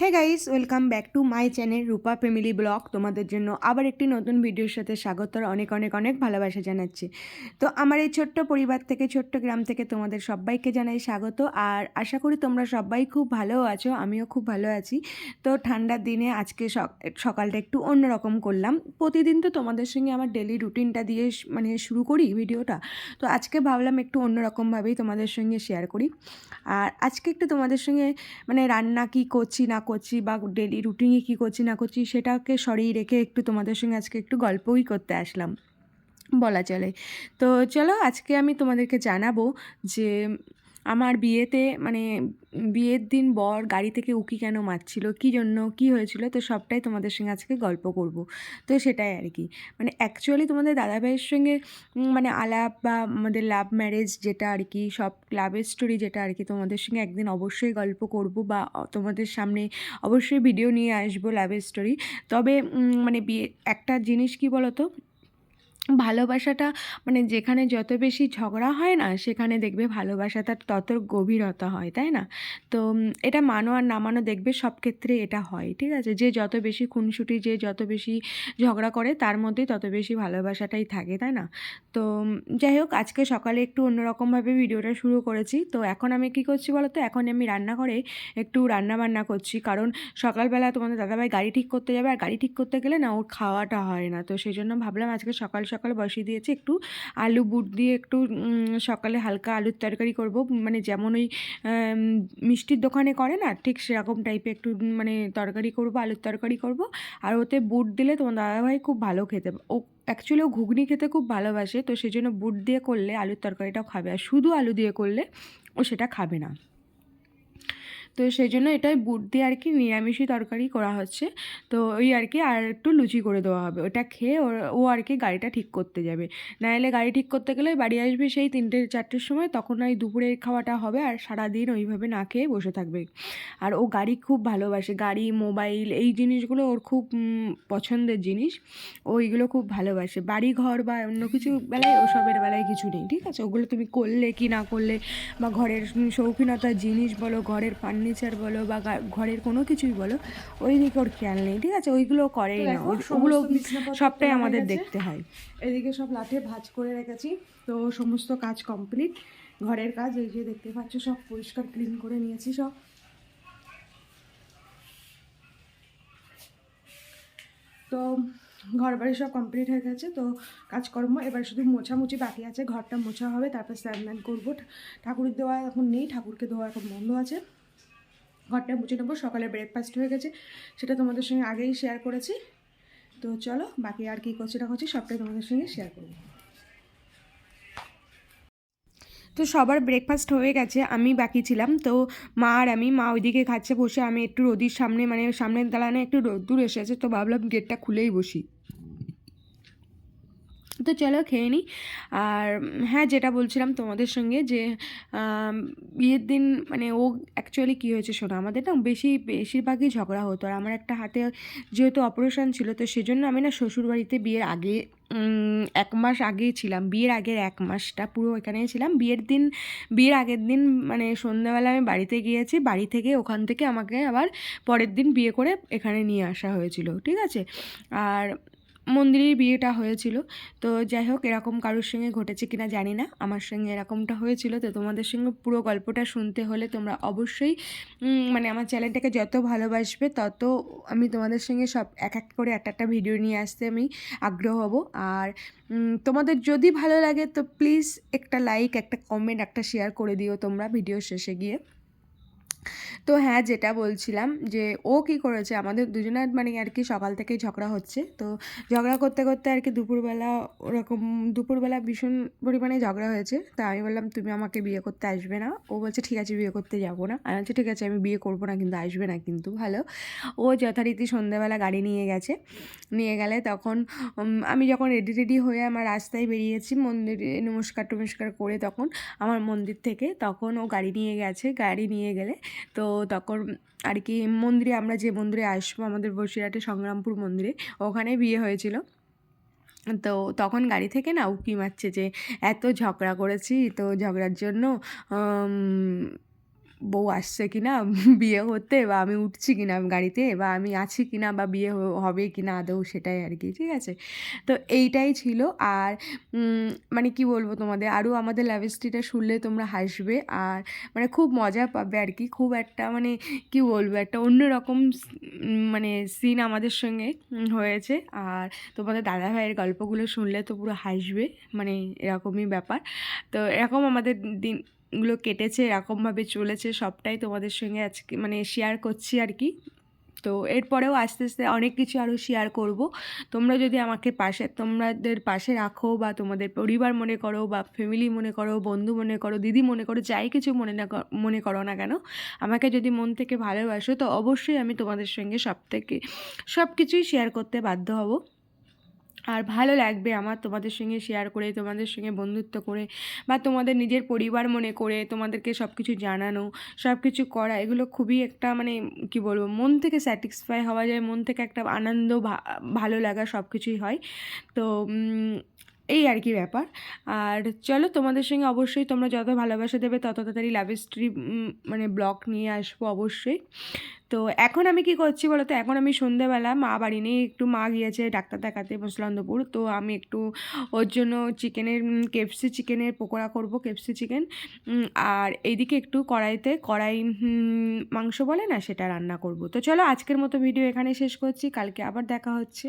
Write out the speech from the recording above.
Hey guys welcome back to my channel Rupa family blog তোমাদের জন্য আবার একটি নতুন ভিডিওর সাথে স্বাগত অনেক অনেক অনেক ভালোবাসা জানাচ্ছি। তো আমার এই ছোট্ট পরিবার থেকে, ছোট্ট গ্রাম থেকে তোমাদের সবাইকে জানাই স্বাগত। আর আশা করি তোমরা সবাই খুব ভালো আছো, আমিও খুব ভালো আছি। তো ঠান্ডার দিনে আজকে সক- সকালটা একটু অন্যরকম করলাম। প্রতিদিন তো তোমাদের সঙ্গে আমার ডেলি রুটিনটা দিয়ে মানে শুরু করি ভিডিওটা তো আজকে ভাবলাম একটু অন্যরকমভাবেই তোমাদের সঙ্গে শেয়ার করি। আর আজকে একটু তোমাদের সঙ্গে মানে রান্না কি করছি, না করছি বা ডেলি রুটিনে কী করছি না করছি সেটাকে সরিয়ে রেখে একটু তোমাদের সঙ্গে আজকে একটু গল্পই করতে আসলাম। বলা চলে। তো চলো আজকে আমি তোমাদেরকে জানাব যে আমার বিয়েতে মানে বিয়ের দিন বর গাড়ি থেকে উকি কেন মারছিল? কী জন্য? কী হয়েছিল? তো সবটাই তোমাদের সঙ্গে আজকে গল্প করব। তো সেটাই আর কি। মানে অ্যাকচুয়ালি তোমাদের দাদাভাইয়ের সঙ্গে মানে আলাপ বা আমাদের লাভ ম্যারেজ যেটা আর কি, সব লাভের স্টোরি যেটা আর কি তোমাদের সঙ্গে একদিন অবশ্যই গল্প করব বা তোমাদের সামনে অবশ্যই ভিডিও নিয়ে আসব লাভের স্টোরি তবে মানে বিয়ে, একটা জিনিস কি বলো তো ভালোবাসাটা মানে যেখানে যত বেশি ঝগড়া হয় না, সেখানে দেখবে ভালোবাসাটা তত গভীরতা হয়, তাই না? তো এটা মানো আর না মানো দেখবে সব ক্ষেত্রে এটা হয়, ঠিক আছে? যে যত বেশি খুনসুটি, যে যত বেশি ঝগড়া করে, তার মধ্যেই তত বেশি ভালোবাসাটাই থাকে, তাই না? তো যাই হোক, আজকে সকালে একটু অন্যরকমভাবে ভিডিওটা শুরু করেছি। তো এখন আমি কী করছি বলো তো? এখন আমি রান্নাঘরে একটু রান্না বান্না করছি। কারণ সকালবেলা তোমাদের দাদাভাই গাড়ি ঠিক করতে যাবে, আর গাড়ি ঠিক করতে গেলে না ওর খাওয়াটা হয় না। তো সেই জন্য ভাবলাম আজকে সকাল সকাল বসিয়ে দিয়েছি। একটু আলু বুট দিয়ে একটু সকালে হালকা আলুর তরকারি করব। মানে যেমন ওই মিষ্টির দোকানে করে না, ঠিক সেরকম টাইপে একটু মানে তরকারি করব, আলুর তরকারি করব। আর ওতে বুট দিলে তোমার দাদাভাই খুব ভালো খেতে, ও অ্যাকচুয়ালি ও ঘুগনি খেতে খুব ভালোবাসে। তো সেই জন্য বুট দিয়ে করলে আলুর তরকারিটাও খাবে। আর শুধু আলু দিয়ে করলে ও সেটা খাবে না। তো সেই জন্য এটাই বুট দিয়ে আর কি নিরামিষই তরকারি করা হচ্ছে। তো ওই আর কি আর একটু লুচি করে দেওয়া হবে। ওটা খেয়ে ও আর কি গাড়িটা ঠিক করতে যাবে। না এলে গাড়ি ঠিক করতে গেলে বাড়ি আসবে সেই তিনটে চারটের সময়, তখন ওই দুপুরের খাওয়াটা হবে আর সারাদিন ওইভাবে না খেয়ে বসে থাকবে। আর ও গাড়ি খুব ভালোবাসে, গাড়ি, মোবাইল, এই জিনিসগুলো ওর খুব পছন্দের জিনিস। ও এইগুলো খুব ভালোবাসে। বাড়ি ঘর বা অন্য কিছু বেলায় ওসবের বেলায় কিছু নেই, ঠিক আছে? ওগুলো তুমি করলে কি না করলে বা ঘরের শৌখিনতার জিনিস বলো, ঘরের ফার্নিচার বলো বা ঘরের কোনো কিছুই বলো ওই দিকে ওর খেয়াল নেই ঠিক আছে? ওইগুলো করেই না ওগুলো সবটাই আমাদের দেখতে হয়। এদিকে সব লাঠে ভাজ করে রেখেছি তো সমস্ত কাজ কমপ্লিট ঘরের কাজ এই যে দেখতে পাচ্ছ সব পরিষ্কার ক্লিন করে নিয়েছি সব। তো ঘর বাড়ি সব কমপ্লিট হয়ে গেছে তো কাজকর্ম এবার শুধু মোছামুছি বাকি আছে ঘরটা মোছা হবে তারপর স্নান করব। ঠাকুরের দেওয়া এখন নেই ঠাকুরকে দেওয়া এখন বন্ধ আছে। ঘরটা মুছে নেব সকালে ব্রেকফাস্ট হয়ে গেছে। সেটা তোমাদের সঙ্গে আগেই শেয়ার করেছি। তো চলো, বাকি আর কি করছি না করছি, সবটাই তোমাদের সঙ্গে শেয়ার করব। তো সবার ব্রেকফাস্ট হয়ে গেছে, আমি বাকি ছিলাম। তো মা আর আমি, মা ওইদিকে খাচ্ছে বসে, আমি একটু রোদির সামনে মানে সামনের দালানে একটু রোদ্দুর এসেছে তো ভাবলাম গেটটা খুলেই বসি। তো চলো খেয়ে নিই আর হ্যাঁ যেটা বলছিলাম তোমাদের সঙ্গে যে বিয়ের দিন মানে ও অ্যাকচুয়ালি কী হয়েছে শোনো, আমাদের না বেশি, বেশিরভাগই ঝগড়া হতো। আর আমার একটা হাতে যেহেতু অপারেশন ছিল, তো সেজন্য আমি না শ্বশুরবাড়িতে বিয়ের আগে এক মাস আগেই ছিলাম। বিয়ের আগের এক মাসটা পুরো এখানেই ছিলাম। বিয়ের দিন, বিয়ের আগের দিন মানে সন্ধ্যাবেলা আমি বাড়িতে গিয়েছি। বাড়ি থেকে ওখান থেকে আমাকে আবার পরের দিন বিয়ে করে এখানে নিয়ে আসা হয়েছিল, ঠিক আছে? আর মন্দিরেই বিয়েটা হয়েছিল। তো যাই হোক, এরকম কারোর সঙ্গে ঘটেছে কিনা জানি না। আমার সঙ্গে এরকমটা হয়েছিল। তো তোমাদের সঙ্গে পুরো গল্পটা শুনতে হলে তোমরা অবশ্যই মানে আমার চ্যানেলটাকে যত ভালোবাসবে, তত আমি তোমাদের সঙ্গে সব এক এক করে একটা একটা ভিডিও নিয়ে আসতে আমি আগ্রহ হব। আর তোমাদের যদি ভালো লাগে, তো প্লিজ একটা লাইক, একটা কমেন্ট, একটা শেয়ার করে দিও তোমরা ভিডিও শেষে গিয়ে। তো হ্যাঁ যেটা বলছিলাম যে ও কি করেছে, আমাদের দুজনের মানে আর কি সকাল থেকেই ঝগড়া হচ্ছে। তো ঝগড়া করতে করতে আর কি দুপুরবেলা ওরকম দুপুরবেলা ভীষণ পরিমাণে ঝগড়া হয়েছে। তা আমি বললাম, তুমি আমাকে বিয়ে করতে আসবে না। ও বলছে, ঠিক আছে, বিয়ে করতে যাব না। আমি বলছি, ঠিক আছে, আমি বিয়ে করব না, কিন্তু আসবে না কিন্তু। ভালো। ও যথারীতি সন্ধ্যাবেলা গাড়ি নিয়ে গেছে। নিয়ে গেলে তখন আমি যখন রেডি রেডি হয়ে আমার রাস্তায় বেরিয়েছি, মন্দিরে নমস্কার টমস্কার করে তখন, আমার মন্দির থেকে, তখন ও গাড়ি নিয়ে গেছে। গাড়ি নিয়ে গেলে তো তখন আর কি মন্দিরে আমরা যে মন্দিরে আসব, আমাদের বসিরহাটে সংগ্রামপুর মন্দিরে, ওখানে বিয়ে হয়েছিল। তো তখন গাড়ি থেকে না উকি মারছে যে, এত ঝগড়া করেছি তো ঝগড়ার জন্য বউ আসছে কি না বিয়ে হতে বা আমি উঠছি কি না গাড়িতে বা আমি আছি কি না বা বিয়ে হবে কি না আদৌ সেটাই আর কি, ঠিক আছে? তো এইটাই ছিল। আর মানে কি বলব তোমাদের, আরও আমাদের লাভ স্টোরিটা শুনলে তোমরা হাসবে। আর মানে খুব মজা পাবে আর কি, খুব একটা মানে কি বলব, একটা অন্যরকম মানে সিন আমাদের সঙ্গে হয়েছে। আর তোমাদের দাদা ভাইয়ের গল্পগুলো শুনলে তো পুরো হাসবে মানে এরকমই ব্যাপার। তো এরকম আমাদের দিনগুলো কেটেছে, এরকমভাবে চলেছে, সবটাই তোমাদের সঙ্গে আজকে মানে শেয়ার করছি আর কি। তো এরপরেও আস্তে আস্তে অনেক কিছু আরও শেয়ার করব। তোমরা যদি আমাকে পাশে, তোমাদের পাশে রাখো বা তোমাদের পরিবার মনে করো বা ফ্যামিলি মনে করো, বন্ধু মনে করো, দিদি মনে করো, যাই কিছু মনে না মনে করো না কেন, আমাকে যদি মন থেকে ভালোবাসো, তো অবশ্যই আমি তোমাদের সঙ্গে সব থেকে সব কিছুই শেয়ার করতে বাধ্য হব। আর ভালো লাগবে আমার তোমাদের সঙ্গে শেয়ার করে, তোমাদের সঙ্গে বন্ধুত্ব করে বা তোমাদের নিজের পরিবার মনে করে তোমাদেরকে সব কিছু জানানো সব কিছু করা, এগুলো খুবই একটা মানে কি বলব, মন থেকে স্যাটিসফাই হওয়া যায়, মন থেকে একটা আনন্দ ভালো লাগা সব কিছুই হয়। তো এই আর কি ব্যাপার। আর চলো তোমাদের সঙ্গে অবশ্যই তোমরা যত ভালোবাসা দেবে তত তাড়াতাড়ি লাভ স্ট্রি মানে ব্লগ নিয়ে আসব অবশ্যই। তো এখন আমি কি করছি বলো তো এখন আমি সন্ধেবেলা, মা বাড়ি নেই, একটু মা গিয়েছে ডাক্তার দেখাতে মুসলন্দপুর তো আমি একটু ওর জন্য চিকেনের কেপসি চিকেনের পকোড়া করব কেপসি চিকেন। আর এইদিকে একটু কড়াইতে কড়াই মাংস বলে না সেটা রান্না করব। তো চলো আজকের মতো ভিডিও এখানে শেষ করছি। কালকে আবার দেখা হচ্ছে।